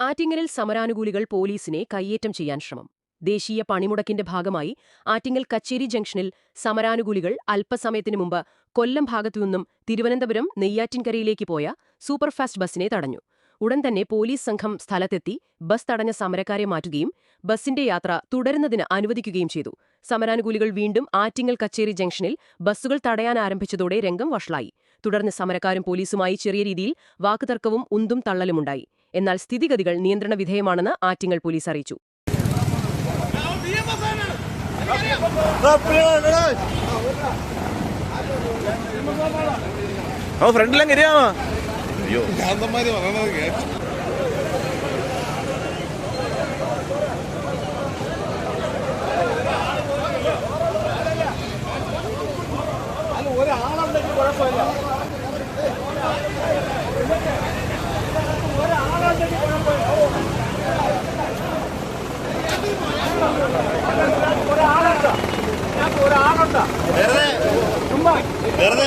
ആറ്റിങ്ങലിൽ സമരാനുകൂലികൾ പോലീസിനെ കയ്യേറ്റം ചെയ്യാൻ ശ്രമം. ദേശീയ പണിമുടക്കിന്റെ ഭാഗമായി ആറ്റിങ്ങൽ കച്ചേരി ജംഗ്ഷനിൽ സമരാനുകൂലികൾ അല്പസമയത്തിനു മുമ്പ് കൊല്ലം ഭാഗത്തുനിന്നും തിരുവനന്തപുരം നെയ്യാറ്റിൻകരയിലേക്ക് പോയ സൂപ്പർഫാസ്റ്റ് ബസിനെ തടഞ്ഞു. ഉടൻ തന്നെ പോലീസ് സംഘം സ്ഥലത്തെത്തി ബസ് തടഞ്ഞ സമരക്കാരെ മാറ്റുകയും ബസിന്റെ യാത്ര തുടരുന്നതിന് അനുവദിക്കുകയും ചെയ്തു. സമരാനുകൂലികൾ വീണ്ടും ആറ്റിങ്ങൽ കച്ചേരി ജംഗ്ഷനിൽ ബസ്സുകൾ തടയാൻ ആരംഭിച്ചതോടെ രംഗം വഷളായി. തുടർന്ന് സമരക്കാരും പോലീസുമായി ചെറിയ രീതിയിൽ വാക്കുതർക്കവും ഉന്തും തള്ളലുമുണ്ടായി. എന്നാൽ സ്ഥിതിഗതികൾ നിയന്ത്രണ വിധേയമാണെന്ന് ആറ്റിങ്ങൽ പോലീസ് അറിയിച്ചു. ഓ ഫ്രണ്ടിലും കയറിയാമോ ഭ്രാന്തന്മാര് പറയണത് കേട്ടു. വെറുതെ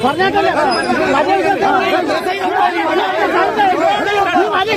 പറഞ്ഞിട്ടില്ല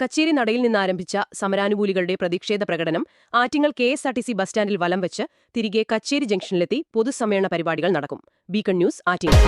കച്ചേരി നടയിൽ നിന്നാരംഭിച്ച സമരാനുകൂലികളുടെ പ്രതിഷേധ പ്രകടനം Attingal K S R T C bus സ്റ്റാൻഡിൽ വലം വെച്ച് തിരികെ കച്ചേരി ജംഗ്ഷനിലെത്തി പൊതുസമ്മേളന പരിപാടികൾ നടക്കും. Beacon news Attingal.